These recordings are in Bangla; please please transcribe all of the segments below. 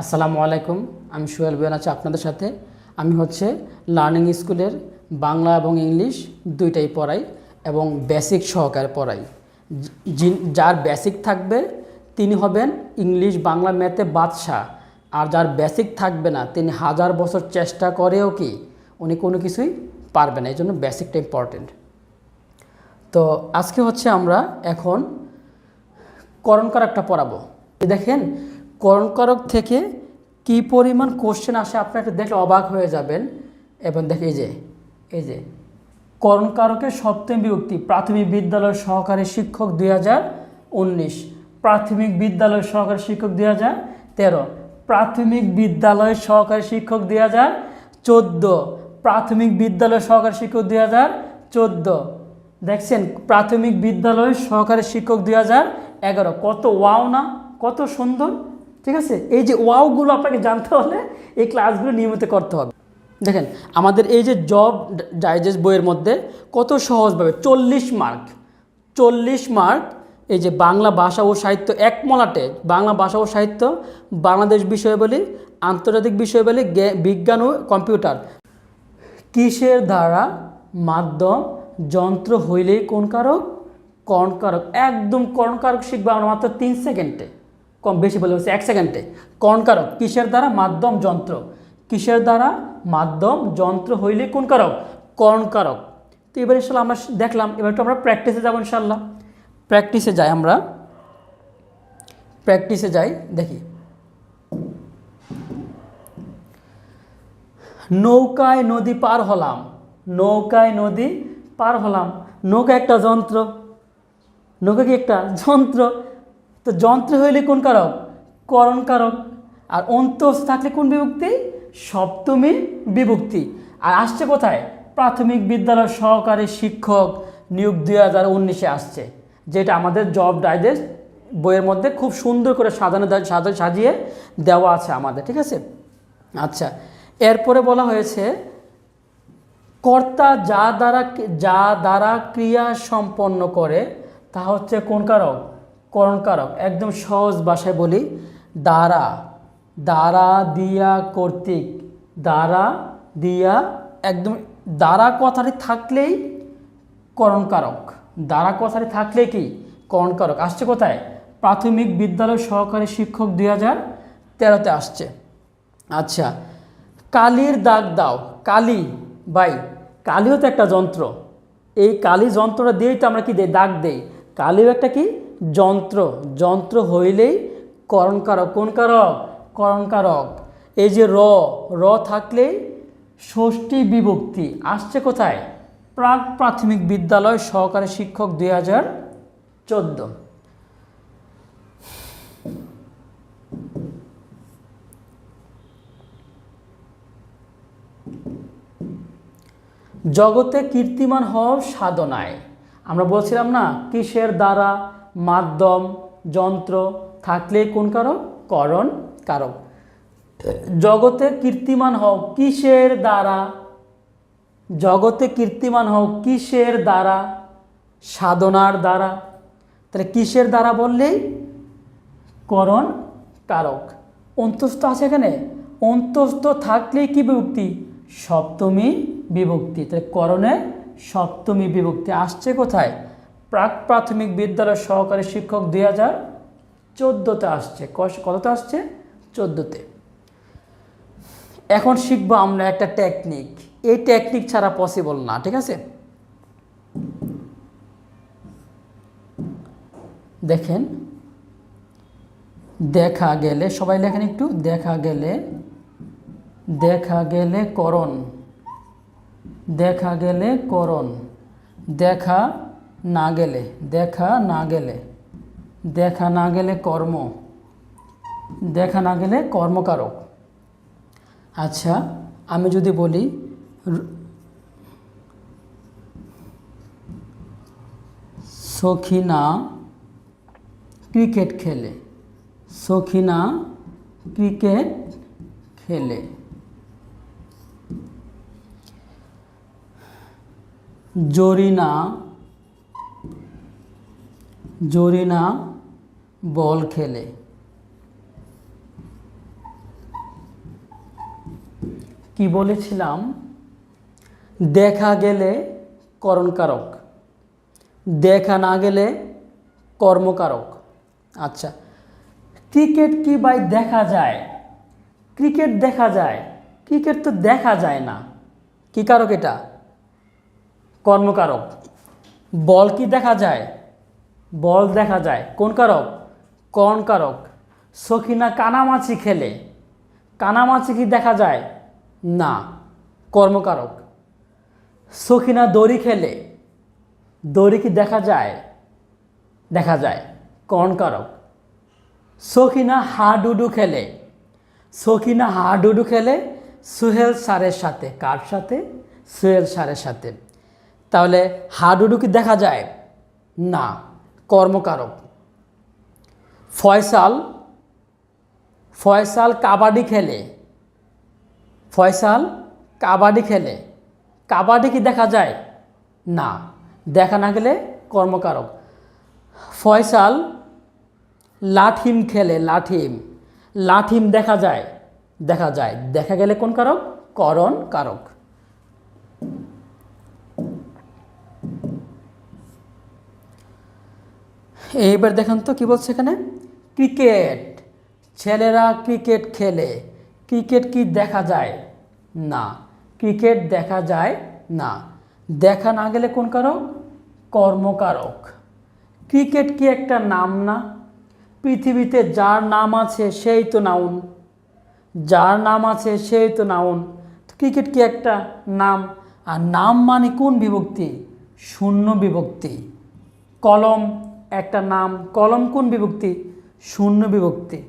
আসসালামু আলাইকুম, আমি সোহেল বেন আছি আপনাদের সাথে। আমি হচ্ছে লার্নিং স্কুলের বাংলা এবং ইংলিশ দুইটাই পড়াই এবং বেসিক সহকারে পড়াই। যার বেসিক থাকবে, তিনি হবেন ইংলিশ, বাংলা, ম্যাথে বাদশাহ। আর যার বেসিক থাকবে না, তিনি হাজার বছর চেষ্টা করেও কি, উনি কোনো কিছুই পারবে না, এই জন্য বেসিকটা ইম্পর্টেন্ট তো আজকে হচ্ছে আমরা এখন করণকারকটা পড়াবো। দেখেন করণকারক থেকে কি পরিমাণ কোশ্চেন আসে আপনারা একটু দেখলে অবাক হয়ে যাবেন। এবং দেখে এই যে এই যে, করণকারকের সপ্তম বিভক্তি, প্রাথমিক বিদ্যালয় সহকারী শিক্ষক দুই হাজার উনিশ, প্রাথমিক বিদ্যালয় সহকারী শিক্ষক দুই হাজার তেরো, প্রাথমিক বিদ্যালয় সহকারী শিক্ষক দুই হাজার চোদ্দ, প্রাথমিক বিদ্যালয় সহকারী শিক্ষক দুই হাজার চোদ্দ। দেখছেন, প্রাথমিক বিদ্যালয় সহকারী শিক্ষক দুই হাজার এগারো। কত ওয়াও না, কত সুন্দর। ঠিক আছে? এই যে ওয়াওগুলো আপনাকে জানতে হলে এই ক্লাসগুলো নিয়মিত করতে হবে। দেখেন, আমাদের এই যে জব ডাইজেস্ট বইয়ের মধ্যে কত সহজভাবে চল্লিশ মার্ক চল্লিশ মার্ক এই যে বাংলা ভাষা ও সাহিত্য এক মলাটে, বাংলা ভাষা ও সাহিত্য, বাংলাদেশ বিষয়বলী আন্তর্জাতিক বিষয়বলী জ্ঞা- বিজ্ঞান ও কম্পিউটার। কিসের দ্বারা মাধ্যম, যন্ত্র হইলেই কোন কারক? কর্ণ কারক? একদম কর্ণকারক শিখব আমরা মাত্র তিন সেকেন্ডে। কম, বেশি বলে বলছি, এক সেকেন্ডে। কর্ণ কারক কিসের দ্বারা? মাধ্যম, যন্ত্র। কিসের দ্বারা? মাধ্যম, যন্ত্র হইলে কোন কারক? কর্ণ কারক তো এবার ইনশাল্লাহ আমরা দেখলাম, এবার একটু আমরা প্র্যাকটিসে যাব ইনশাল্লাহ। প্র্যাকটিসে যাই আমরা। প্র্যাকটিসে যাই, দেখি। নৌকায় নদী পার হলাম। নৌকায় নদী পার হলাম। নৌকা একটা যন্ত্র। নৌকা কি একটা? যন্ত্র। তো যন্ত্র হইলে কোন কারক? করণ কারক। আর অন্তস্থ থাকলে কোন বিভক্তি? সপ্তমী বিভক্তি। আর আসছে কোথায়? প্রাথমিক বিদ্যালয় সহকারী শিক্ষক নিয়োগ দুই হাজার উনিশে আসছে, যেটা আমাদের জব ডাইজেস্ট বইয়ের মধ্যে খুব সুন্দর করে সাজানো সাজা- সাজিয়ে দেওয়া আছে আমাদের, ঠিক আছে? আচ্ছা এরপরে বলা হয়েছে, কর্তা যা দ্বারা যা দ্বারা ক্রিয়া সম্পন্ন করে, তা হচ্ছে কোন কারক? করণ কারক একদম সহজ ভাষায় বলি, দ্বারা দ্বারা দিয়া কর্তৃক, দ্বারা দিয়া, একদম দ্বারা কথাটি থাকলেই করণকারক। দ্বারা কথাটি থাকলে কি? করণকারক। আসছে কোথায়? প্রাথমিক বিদ্যালয় সহকারী শিক্ষক দুই হাজার তেরোতে আসছে। আচ্ছা কালির দাগ দাও। কালি বাই কালিও তো একটা যন্ত্র। এই কালি যন্ত্রটা দিয়েই তো আমরা কি দেই? দাগ দেই। কালিও একটা কি? যন্ত্র যন্ত্র হইলেই করণকারক। কোন কারক? করণকারক। এই যে র র থাকলেই ষষ্ঠী বিভক্তি আসছে কোথায়? প্রাক প্রাথমিক বিদ্যালয় সহকারী শিক্ষক দুই হাজার চোদ্দ। জগতে কীর্তিমান হও সাধনায়, আমরা বলছিলাম না, কিসের দ্বারা মাধ্যম, যন্ত্র থাকলে কোন কারক? করণ কারক। জগতে কীর্তিমান হও কিসের দ্বারা? জগতে কীর্তিমান হও কিসের দ্বারা? সাধনার দ্বারা। তাহলে কিসের দ্বারা বললেই? করণ কারক। অন্তস্থ আছে এখানে? অন্তস্থ থাকলেই কি বিভক্তি? সপ্তমী বিভক্তি। তাহলে করণে সপ্তমী বিভক্তি। আসছে কোথায়? প্রাক প্রাথমিক বিদ্যালয় সহকারী শিক্ষক দুই হাজার চোদ্দোতে আসছে। কততে আসছে? চোদ্দোতে। এখন শিখব আমরা একটা টেকনিক এই টেকনিক ছাড়া পসিবল না, ঠিক আছে? দেখেন, দেখা গেলে, সবাই লেখেন একটু, দেখা গেলে দেখা গেলে করণ, দেখা গেলে করণ, দেখা না গেলে, দেখা না গেলে। দেখা না গেলে কর্ম। দেখা না গেলে কর্মকারক। আচ্ছা আমি যদি বলি সখিনা ক্রিকেট খেলে। সখিনা ক্রিকেট খেলে। জরিনা জরিনা বল খেলে। কি বলেছিলাম? দেখা গেলে করণকারক দেখা না গেলে কর্মকারক। আচ্ছা ক্রিকেট কি ভাই দেখা যায়? ক্রিকেট দেখা যায়? ক্রিকেট তো দেখা যায় না। কি কারক এটা? কর্মকারক। বল কি দেখা যায়? বল দেখা যায়। কোন কারক? কর্ণ কারক। সখিনা কানামাছি খেলে। কানামাছি কি দেখা যায়? না, কর্মকারক। সখিনা দড়ি খেলে। দড়ি কি দেখা যায়? দেখা যায় কর্ণকারক সখিনা হাডুডু খেলে। সখিনা হাডুডু খেলে সুহেল স্যারের সাথে। কার সাথে? সুহেল স্যারের সাথে। তাহলে হাডুডু কি দেখা যায়? না কর্মকারক। ফয়সাল ফয়সাল কাবাডি খেলে। ফয়সাল কাবাডি খেলে। কাবাডি কি দেখা যায়? না, দেখা না গেলে কর্মকারক। ফয়সাল লাঠিম খেলে, লাঠিম। লাঠিম দেখা যায়? দেখা যায়। দেখা গেলে কোন কারক? করণ কারক। এইবার দেখেন তো কি বলছে এখানে? ক্রিকেট। ছেলেরা ক্রিকেট খেলে। ক্রিকেট কি দেখা যায়? না। ক্রিকেট দেখা যায় না। দেখা না গেলে কোন কারক? কর্মকারক। ক্রিকেট কি একটা নাম না? পৃথিবীতে যার নাম আছে সেই তো নাউন। যার নাম আছে সেই তো নাউন। ক্রিকেট কি একটা নাম? আর নাম মানে কোন বিভক্তি? শূন্য বিভক্তি। কলম একটা নাম কলম কোন বিভক্তি, শূন্য বিভক্তি।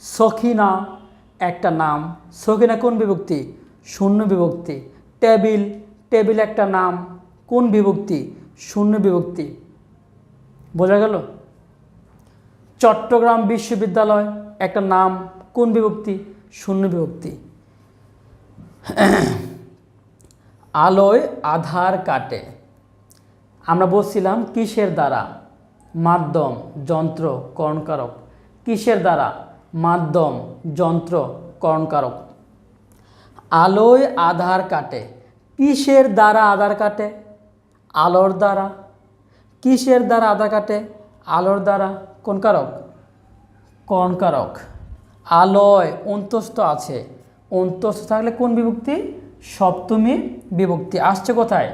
সখিনা, একটা নাম সখিনা কোন বিভক্তি, শূন্য বিভক্তি। টেবিল টেবিল একটা নাম কোন বিভক্তি, শূন্য বিভক্তি। বোঝা গেল? চট্টগ্রাম বিশ্ববিদ্যালয় একটা নাম কোন বিভক্তি, শূন্য বিভক্তি। আলোয় আধার কাটে। আমরা বলছিলাম কিসের দ্বারা? মাধ্যম, যন্ত্র, কর্ণকারক। কিসের দ্বারা? মাধ্যম, যন্ত্র, কর্ণকারক। আলোয় আধার কাটে। কিসের দ্বারা আধার কাটে? আলোর দ্বারা। কিসের দ্বারা আধার কাটে? আলোর দ্বারা। কোন কারক কর্ণকারক। আলয় অন্তস্থ আছে। অন্তস্থ থাকলে কোন বিভক্তি? সপ্তমী বিভক্তি। আসছে কোথায়?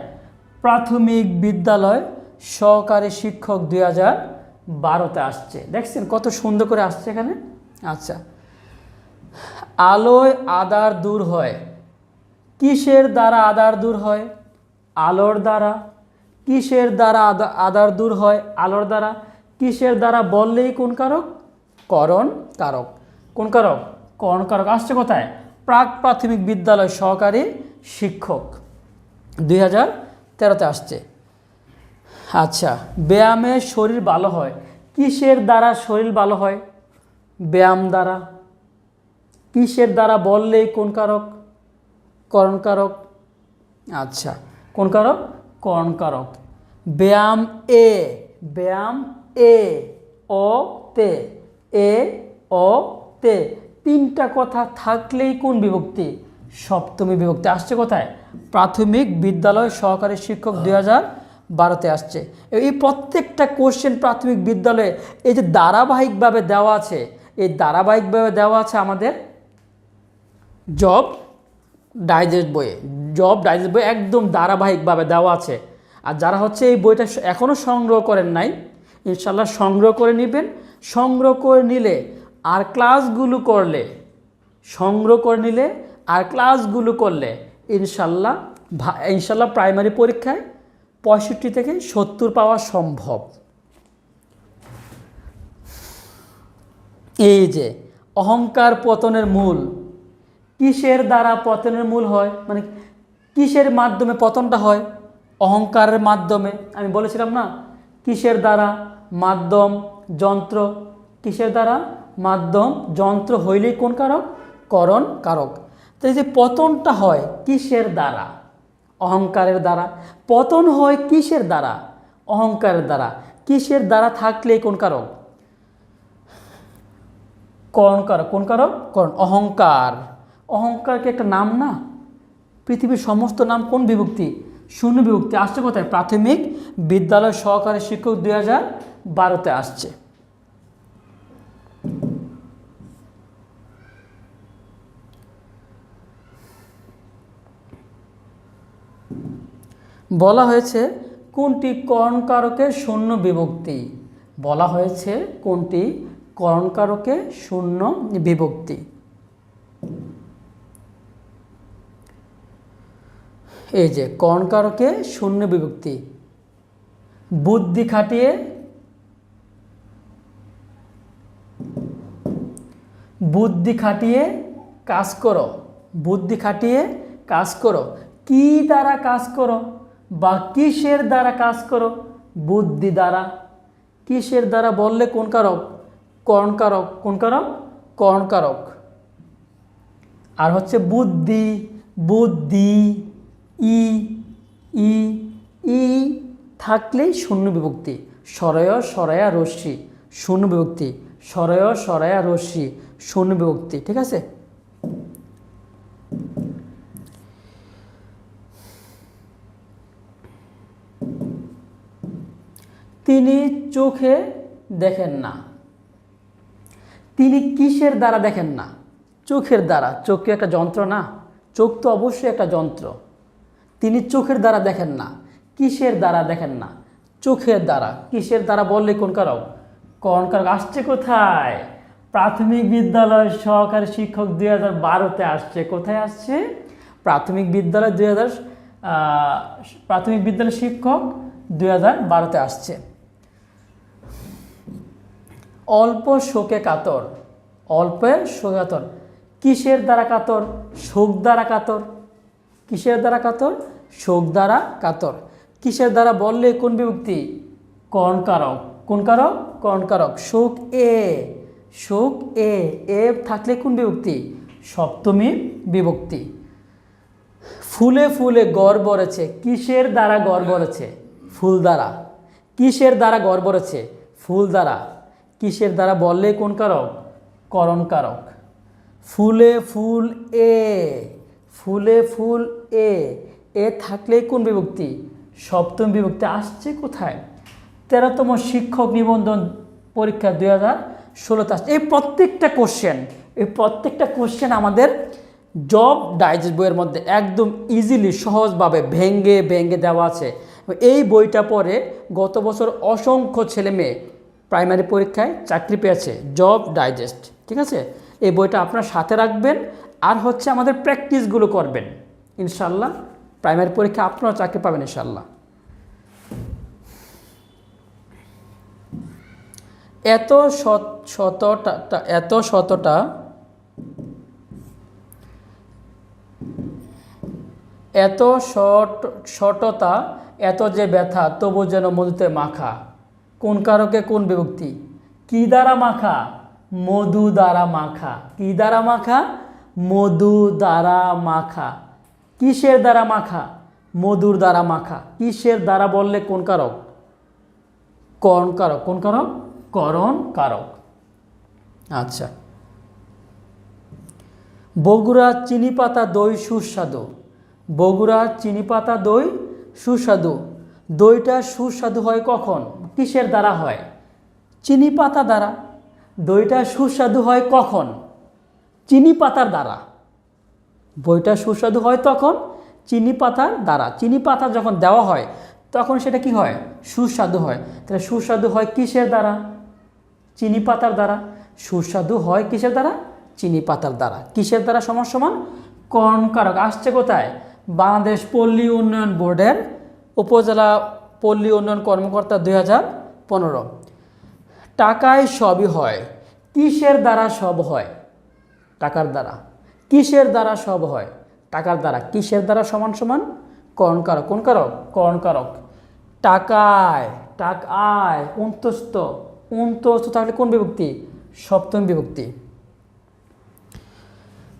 প্রাথমিক বিদ্যালয় সহকারী শিক্ষক দুই হাজার বারোতে আসছে। দেখছেন কত সুন্দর করে আসছে এখানে? আচ্ছা। আলোয় আদার দূর হয়। কিসের দ্বারা আদার দূর হয়? আলোর দ্বারা। কিসের দ্বারা আদা- আদার দূর হয়? আলোর দ্বারা। কিসের দ্বারা বললেই কোন কারক? করণ কারক। কোন কারক? করণ কারক। আসছে কোথায়? প্রাক প্রাথমিক বিদ্যালয় সহকারী শিক্ষক দুই হাজার তেরোতে আসছে। আচ্ছা ব্যায়ামে শরীর ভালো হয়। কিসের দ্বারা শরীর ভালো হয়? ব্যায়াম দ্বারা। কিসের দ্বারা বললেই কোন কারক করণ কারক আচ্ছা কোন কারক করণ কারক ব্যায়াম এ ব্যায়াম এ অ তে এ অ তে। তিনটা কথা থাকলেই কোন বিভক্তি? সপ্তমী বিভক্তি। আসছে কোথায়? প্রাথমিক বিদ্যালয় সহকারী শিক্ষক দুই হাজার বারোতে আসছে। এই প্রত্যেকটা কোশ্চেন প্রাথমিক বিদ্যালয়ে এই যে ধারাবাহিকভাবে দেওয়া আছে, এই ধারাবাহিকভাবে দেওয়া আছে আমাদের জব ডাইজেস্ট বইয়ে। জব ডাইজেস্ট বই একদম ধারাবাহিকভাবে দেওয়া আছে। আর যারা হচ্ছে এই বইটা এখনও সংগ্রহ করেন নাই ইনশাল্লাহ সংগ্রহ করে নেবেন। সংগ্রহ করে নিলে আর ক্লাসগুলো করলে, সংগ্রহ করে নিলে আর ক্লাসগুলো করলে ইনশাল্লাহ ইনশাল্লাহ প্রাইমারি পরীক্ষায় পঁয়ষট্টি থেকে সত্তর পাওয়া সম্ভব। এই যে, অহংকার পতনের মূল, কিসের দ্বারা পতনের মূল হয়? মানে কিসের মাধ্যমে পতনটা হয়? অহংকারের মাধ্যমে। আমি বলেছিলাম না, কিসের দ্বারা মাধ্যম, যন্ত্র? কিসের দ্বারা মাধ্যম, যন্ত্র হইলেই কোন কারক? করণ কারক। তো এই যে পতনটা হয়, কিসের দ্বারা? অহংকারের দ্বারা। পতন হয় কিসের দ্বারা? অহংকারের দ্বারা। কিসের দ্বারা থাকলেই কোন কারক করণ কারক কোন কারক করণ। অহংকার। অহংকার কি একটা নাম না? পৃথিবীর সমস্ত নাম কোন বিভক্তি? শূন্য বিভক্তি। আসছে কোথায়? প্রাথমিক বিদ্যালয় সহকারী শিক্ষক দুই হাজার বারোতে আসছে। বলা হয়েছে, কোনটি করণকারকের শূন্য বিভক্তি? বলা হয়েছে, কোনটি করণকারকে শূন্য বিভক্তি? এই যে, করণকারকে শূন্য বিভক্তি। বুদ্ধি খাটিয়ে বুদ্ধি খাটিয়ে কাজ করো। বুদ্ধি খাটিয়ে কাজ করো। কি দ্বারা কাজ করো? বা কিসের দ্বারা কাজ করো, বুদ্ধি দ্বারা। কিসের দ্বারা বললে কোন কারক? করণকারক কোন কারক? করণকারক আর হচ্ছে বুদ্ধি বুদ্ধি, ই ই ই থাকলেই শূন্য বিভক্তি। সরয় সরয়া রশ্মি। শূন্য বিভক্তি। সরয় সরয়া রশ্মি। শূন্য বিভক্তি। ঠিক আছে? তিনি চোখে দেখেন না। তিনি কিসের দ্বারা দেখেন না? চোখের দ্বারা। চোখ কি একটা যন্ত্র না? চোখ তো অবশ্যই একটা যন্ত্র। তিনি চোখের দ্বারা দেখেন না। কিসের দ্বারা দেখেন না? চোখের দ্বারা। কিসের দ্বারা বললে কোন কারক? কোন কারক আসছে কোথায়? প্রাথমিক বিদ্যালয় সহকারী শিক্ষক দুই হাজার বারোতে আসছে। কোথায় আসছে? প্রাথমিক বিদ্যালয় দুই হাজার প্রাথমিক বিদ্যালয় শিক্ষক দুই হাজার বারোতে আসছে। অল্প শোকে কাতর অল্পের শোকে কাতর। কিসের দ্বারা কাতর? শোক দ্বারা কাতর। কিসের দ্বারা কাতর? শোক দ্বারা কাতর। কিসের দ্বারা বললে কোন বিভক্তি? কর্ণকারক। কোন কারক কর্ণকারক। শোক এ। শোক এ। এ থাকলে কোন বিভক্তি? সপ্তমী বিভক্তি। ফুলে ফুলে গড় বরেছে। কিসের দ্বারা গড় বরেছে? ফুল দ্বারা। কিসের দ্বারা গড় বরেছে? ফুল দ্বারা। কিসের দ্বারা বললে কোন কারক? করণ কারক। ফুলে ফুল এ, ফুলে ফুল এ এ থাকলে কোন বিভক্তি? সপ্তম বিভক্তি আসছে কোথায়? তেরোতম শিক্ষক নিবন্ধন পরীক্ষা দুই হাজার ষোলোতে আসছে। এই প্রত্যেকটা কোশ্চেন এই প্রত্যেকটা কোশ্চেন আমাদের জব ডাইজেস্ট বইয়ের মধ্যে একদম ইজিলি সহজভাবে ভেঙ্গে ভেঙ্গে দেওয়া আছে। এই বইটা পড়ে গত বছর অসংখ্য ছেলে মেয়ে প্রাইমারি পরীক্ষায় চাকরি পেয়েছে জব ডাইজেস্ট ঠিক আছে? এই বইটা আপনার সাথে রাখবেন আর হচ্ছে আমাদের প্র্যাকটিসগুলো করবেন। ইনশাল্লাহ প্রাইমারি পরীক্ষা আপনারা চাকরি পাবেন ইনশাল্লাহ এত শত, শতটা এত শতটা এত শট, শটতা, এত যে ব্যথা, তবু যেন মধুতে মাখা। কোন কারকে কোন বিভক্তি? কি দ্বারা মাখা? মধু দ্বারা মাখা। কি দ্বারা মাখা? মধু দ্বারা মাখা। কিসের দ্বারা মাখা? মধুর দ্বারা মাখা। কিসের দ্বারা বললে কোন কারক? করণ কারক। কোন কারক? করণ কারক। আচ্ছা। বগুড়া চিনি পাতা দই সুস্বাদু। বগুড়া চিনি পাতা দই সুস্বাদু। দইটা সুস্বাদু হয় কখন? কিসের দ্বারা হয়? চিনি পাতা দ্বারা। দইটা সুস্বাদু হয় কখন? চিনি পাতার দ্বারা। বইটা সুস্বাদু হয় তখন? চিনি পাতার দ্বারা। চিনি পাতা যখন দেওয়া হয়, তখন সেটা কি হয়? সুস্বাদু হয়। তাহলে সুস্বাদু হয় কিসের দ্বারা? চিনি পাতার দ্বারা। সুস্বাদু হয় কিসের দ্বারা? চিনি পাতার দ্বারা। কিসের দ্বারা সমান সমান? কর্ণকারক। আসছে কোথায়? বাংলাদেশ পল্লী উন্নয়ন বোর্ডের উপজেলা পল্লী উন্নয়ন কর্মকর্তা দুই হাজার পনেরো। টাকায় সবই হয়। কিসের দ্বারা সব হয়? টাকার দ্বারা। কিসের দ্বারা সব হয়? টাকার দ্বারা। কিসের দ্বারা সমান সমান? করণকারক। কোন কারক করণকারক। টাকায়। টাকায়। অন্তস্থ। অন্তস্থ তাহলে কোন বিভক্তি? সপ্তম বিভক্তি।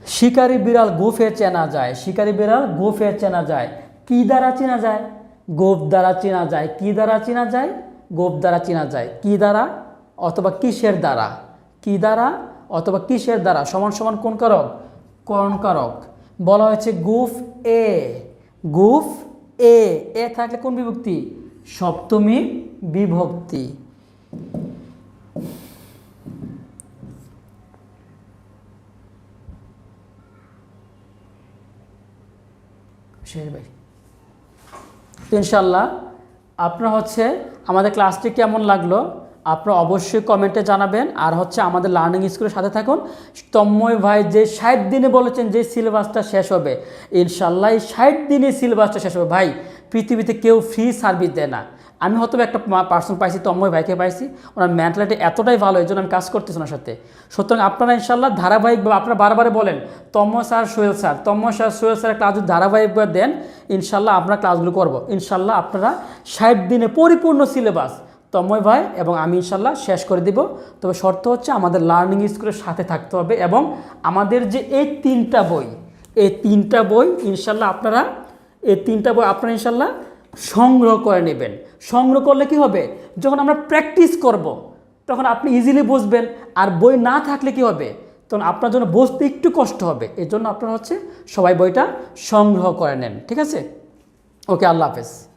শিকারী বিড়াল গোফে চেনা যায়। শিকারী বিড়াল গোফে চেনা যায়। কি দ্বারা চেনা যায়? গোপ দ্বারা চেনা যায়। কি দ্বারা চেনা যায়? গোপ দ্বারা চেনা যায়। কি দ্বারা? অথবা কিসের দ্বারা? কি দ্বারা? অথবা কিসের দ্বারা? সমান সমান কোন কারক? করণকারক বলা হয়েছে গুফ এ। গুফ এ। এ থাকলে কোন বিভক্তি? সপ্তমী বিভক্তি। শেষ ভাই। তো ইনশাল্লাহ আপনার হচ্ছে আমাদের ক্লাসটি কেমন লাগল আপনারা অবশ্যই কমেন্টে জানাবেন আর হচ্ছে আমাদের লার্নিং স্কুলের সাথে থাকুন। তন্ময় ভাই যে ষাট দিনে বলেছেন যে সিলেবাসটা শেষ হবে। ইনশাল্লাহ এই ষাট দিনে সিলেবাসটা শেষ হবে। ভাই, পৃথিবীতে কেউ ফ্রি সার্ভিস দেয় না। আমি হয়তো একটা পার্সন পাইছি তন্ময় ভাইকে পাইছি। ওনার মেন্টালিটি এতটাই ভালো, এই জন্য আমি কাজ করতেছি ওনার সাথে। সুতরাং আপনারা ইনশাল্লাহ ধারাবাহিকভাবে আপনারা বারবারে বলেন Tanmoy sir, Sohel sir Tanmoy sir, Sohel sir class যদি ধারাবাহিকভাবে দেন ইনশাল্লাহ আপনারা ক্লাসগুলো করব। ইনশাল্লাহ আপনারা ষাট দিনে পরিপূর্ণ সিলেবাস তন্ময় ভাই এবং আমি ইনশাল্লাহ শেষ করে দিব। তবে শর্ত হচ্ছে আমাদের লার্নিং স্কুলের সাথে থাকতে হবে এবং আমাদের যে এই তিনটা বই, এই তিনটা বই ইনশাল্লাহ আপনারা, এই তিনটা বই আপনারা ইনশাল্লাহ সংগ্রহ করে নেবেন। সংগ্রহ করলে কি হবে? যখন আমরা প্র্যাকটিস করব। তখন আপনি ইজিলি বুঝবেন আর বই না থাকলে কি হবে? তখন আপনার জন্য বসতে একটু কষ্ট হবে। এর জন্য আপনারা হচ্ছে সবাই বইটা সংগ্রহ করে নেন। ঠিক আছে? ওকে, আল্লাহ হাফেজ।